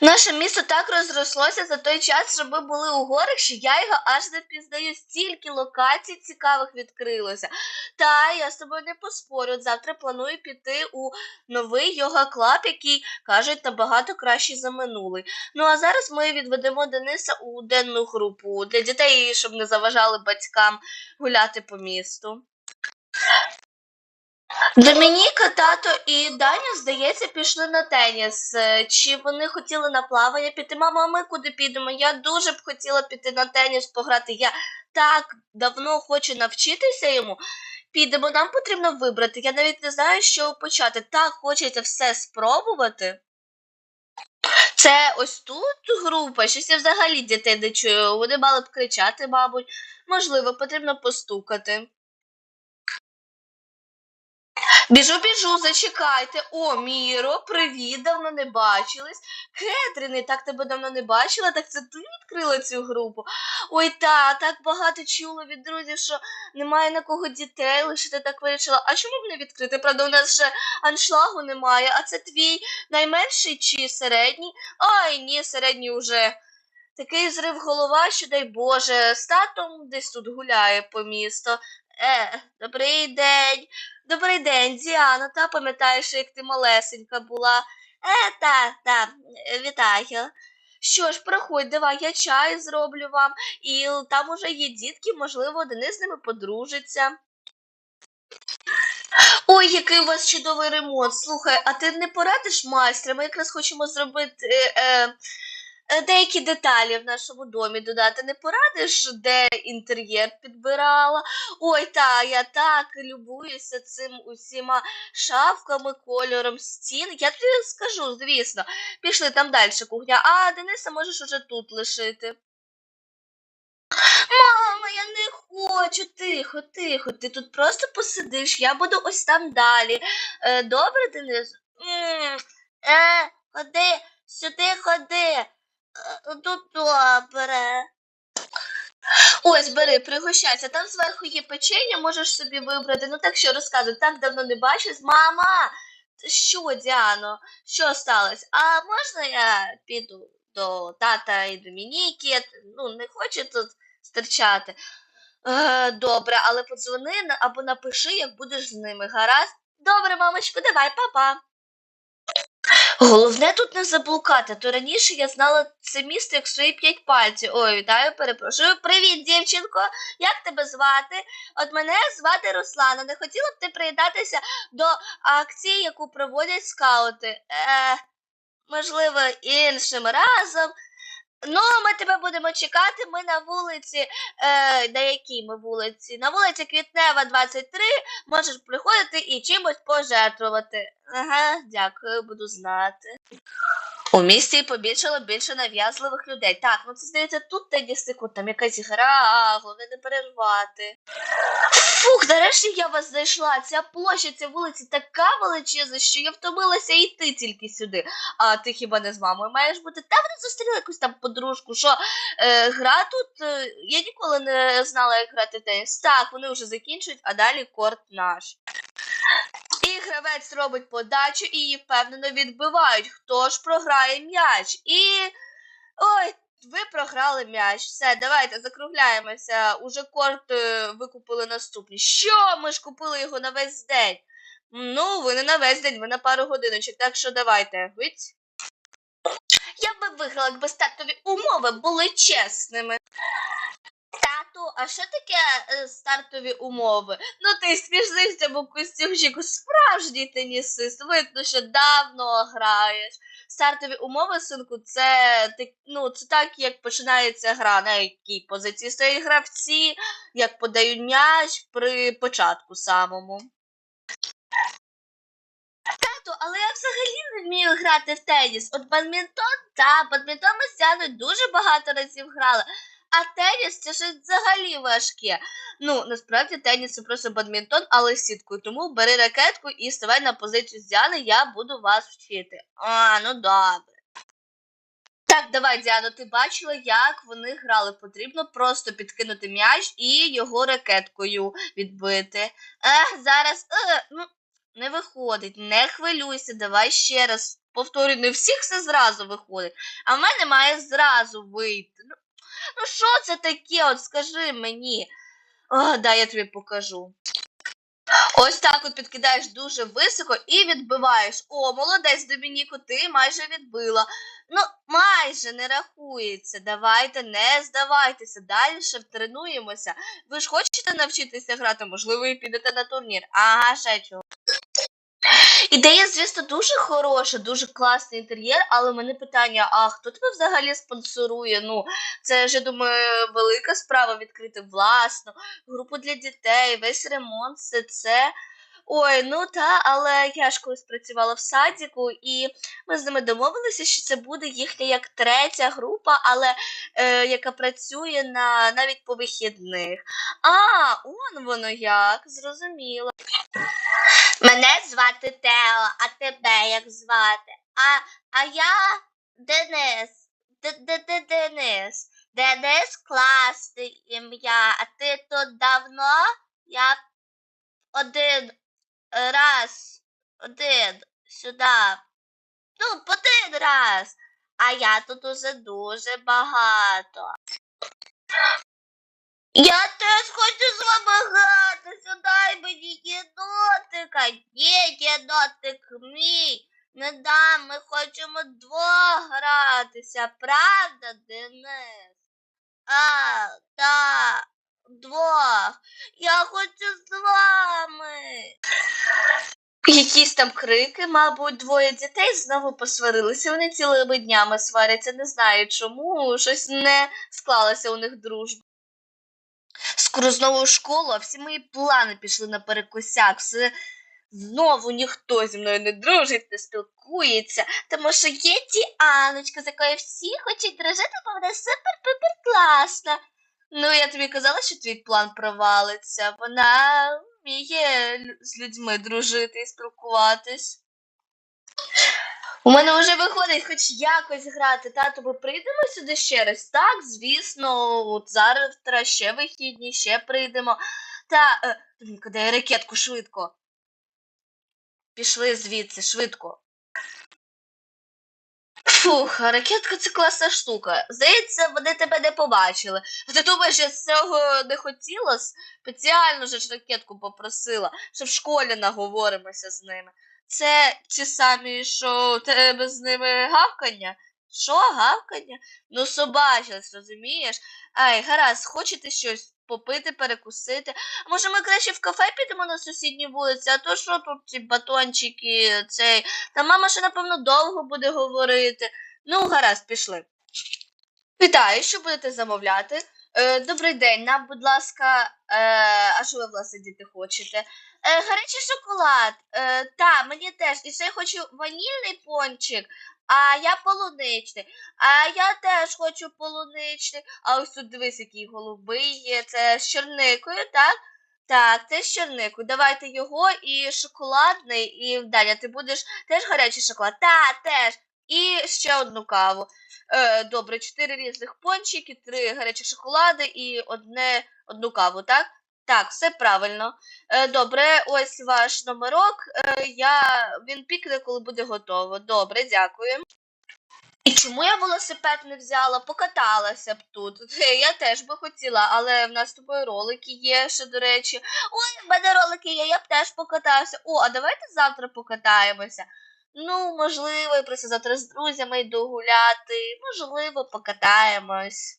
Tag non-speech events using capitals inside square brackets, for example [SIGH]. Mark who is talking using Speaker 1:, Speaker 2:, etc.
Speaker 1: Наше місто так розрослося за той час, що ми були у горах, що я його аж не пізнаю. Стільки локацій цікавих відкрилося. Та я з тобою не поспорю. От Завтра планую піти у новий йога клаб, який кажуть набагато кращий за минулий. Ну а зараз ми відведемо Дениса у денну групу для дітей, щоб не заважали батькам гуляти по місту. Домініка, тато і Даня, здається, пішли на теніс. Е, Чи вони хотіли на плавання піти? Мама, а ми куди підемо? Я дуже б хотіла піти на теніс пограти. Я так давно хочу навчитися йому. Підемо, нам потрібно вибрати. Я навіть не знаю, чого почати. Так хочеться все спробувати. Це ось тут група, щось я взагалі дітей не чую. Вони мали б кричати, мабуть. Можливо, потрібно постукати. Біжу, біжу, зачекайте. О, Міро, привіт, давно не бачились. Кетріни, так тебе давно не бачила, так це ти відкрила цю групу. Ой, та, так багато чула від друзів, що немає на кого дітей, лише ти так вирішила. А чому б не відкрити? Правда, у нас ще аншлагу немає, а це твій найменший чи середній? Ой, ні, середній уже. Такий зрив голова, що дай Боже, з татом десь тут гуляє по місту. Е, добрий день. Добрий день, Діана, та пам'ятаєш, як ти малесенька була. Е, та, та, е, вітаю. Що ж, проходь, давай, я чай зроблю вам, і там уже є дітки, можливо, Денис з ними подружиться. Ой, який у вас чудовий ремонт. Слухай, а ти не порадиш майстра? Ми якраз хочемо зробити е, е, деякі деталі в нашому домі додати. Не порадиш, де інтер'єр підбирала? Ой, та, я так любуюся цим усіма шафками, кольором стін. Я тобі скажу, звісно. Пішли там далі кухня, а Дениса можеш уже тут лишити. Мама, я не хочу. Тихо, тихо. Ти тут просто посидиш, я буду ось там далі. Е, добре, Денис? М, Е, ходи, сюди ходи. Е, Тут добре. Ось, бери, пригощайся. Там зверху є печення, можеш собі вибрати. Ну так що розказуй, так давно не бачилась. Мама! Що, Діано? Що сталося? А можна я піду до тата і Домініки? Ну, не хочу тут стерчати. Е, добре, але подзвони або напиши, як будеш з ними. Гаразд? Добре, мамочко, давай, папа. Головне тут не заблукати, то раніше я знала це місто як свої п'ять пальців. Ой, вітаю, перепрошую. Привіт, дівчинко. Як тебе звати? От мене звати Руслана. Не хотіла б ти приєднатися до акції, яку проводять скаути? Е, можливо, іншим разом. Ну, ми тебе будемо чекати. Ми на вулиці. Е, на якій ми вулиці? На вулиці Квітнева, 23. Можеш приходити і чимось пожертвувати. Ага, дякую, буду знати. У місті побільшало більше нав'язливих людей. Так, ну це здається, тут теніснику, там якась гра, головне не перервати. Фух, нарешті я вас знайшла. Ця площа, ця вулиця така величезна, що я втомилася йти тільки сюди. А ти хіба не з мамою маєш бути? Та вони зустріли якусь там подружку, що е, гра тут. Е, я ніколи не знала, як грати теніс. Так, вони вже закінчують, а далі корт наш. Гравець робить подачу і її впевнено відбивають. Хто ж програє м'яч? І. Ой, ви програли м'яч. Все, давайте закругляємося. Уже корт е, викупили наступний. Що? Ми ж купили його на весь день. Ну, ви не на весь день, ви на пару годиночок, так що давайте. Вить. Я би виграла, якби стартові умови були чесними. Тату, а що таке е, стартові умови? Ну ти смішний в цьому костюмчику, справжній тенісист. Видно, що давно граєш. Стартові умови, синку, це так- ну, це так, як починається гра, на якій позиції стоять гравці, як подають м'яч при початку самому. Тату, але я взагалі не вмію грати в теніс. От бадмінтон, та, бадмінтон ми з дуже багато разів грали. А теніс це ж взагалі важке. Ну, насправді теніс це просто бадмінтон, але з сіткою. Тому бери ракетку і ставай на позицію Діани, я буду вас вчити. А, ну добре. Так, давай, Діано, ти бачила, як вони грали. Потрібно просто підкинути м'яч і його ракеткою відбити. Ех, зараз. Е, ну, не виходить, не хвилюйся, давай ще раз. Повторюю, не всіх все зразу виходить, а в мене має зразу вийти. Ну, ну що це таке? От скажи мені. О, дай я тобі покажу. Ось так от підкидаєш дуже високо і відбиваєш. О, молодець, Домініко, ти майже відбила. Ну, майже не рахується. Давайте, не здавайтеся. Далі тренуємося. Ви ж хочете навчитися грати, можливо, і підете на турнір. Ага, ще чого. Ідея, звісно, дуже хороша, дуже класний інтер'єр, але в мене питання: а хто тебе взагалі спонсорує? Ну, це ж, я думаю, велика справа відкрити власну групу для дітей, весь ремонт, все це. Ой, ну та, але я ж колись працювала в садіку, і ми з ними домовилися, що це буде їхня як третя група, але е, яка працює на навіть по вихідних. А, он воно як, зрозуміло. Мене звати Тео, а тебе як звати? А, а я Денис. Денис. Денис класне ім'я. А ти тут давно? Я один раз, один сюди. Ну, один раз. А я тут уже дуже багато. Я теж хочу з вами гратися, дай мені єнотика. Є єнотик мій. Не дам, ми хочемо двох гратися, правда, Денис? А, так, двох. Я хочу з вами. Якісь там крики, мабуть, двоє дітей знову посварилися. Вони цілими днями сваряться, не знаю чому, щось не склалося у них дружба. В школу, а всі мої плани пішли наперекосяк. Все знову ніхто зі мною не дружить, не спілкується, тому що є Діаночка, з якою всі хочуть дружити, бо вона супер-пупер класна. Ну, я тобі казала, що твій план провалиться. Вона вміє з людьми дружити і спілкуватись. У мене вже виходить хоч якось грати. Тато, ми прийдемо сюди ще раз. Так, звісно, от завтра ще вихідні, ще прийдемо. Та, е, ракетку швидко. Пішли звідси, швидко. Фух, ракетка це класна штука. Здається, вони тебе не побачили. Ти думаєш, я цього не хотіла? Спеціально ж ракетку попросила, що в школі наговоримося з ними. Це ті самі, що тебе з ними гавкання? Що, гавкання? Ну, собачилась, розумієш? Ай, гаразд, хочете щось попити, перекусити? А може ми краще в кафе підемо на сусідній вулиці, а то що тут ці батончики, цей. Та мама ще, напевно, довго буде говорити. Ну, гаразд, пішли. Вітаю, що будете замовляти? Е, добрий день, нам, будь ласка, е, а що ви, власне, діти хочете? Е, гарячий шоколад. Е, та, мені теж. І ще я хочу ванільний пончик, а я полуничний. А я теж хочу полуничний. А ось тут дивись, який голубий є. Це з чорникою, так? Так, це з чорникою. Давайте його і шоколадний, і далі ти будеш теж гарячий шоколад. Та, теж. І ще одну каву. Е, добре, чотири різних пончики, три гарячі шоколади і одне, одну каву, так? Так, все правильно. Е, добре, ось ваш номерок. Е, я... Він пікне, коли буде готово. Добре, дякую. І чому я велосипед не взяла? Покаталася б тут. [LAUGHS] Я теж би хотіла, але в нас з тобою ролики є ще, до речі. Ой, в мене ролики є, я б теж покатався. О, а давайте завтра покатаємося. Ну, можливо, я просто завтра з друзями йду гуляти. Можливо, покатаємось.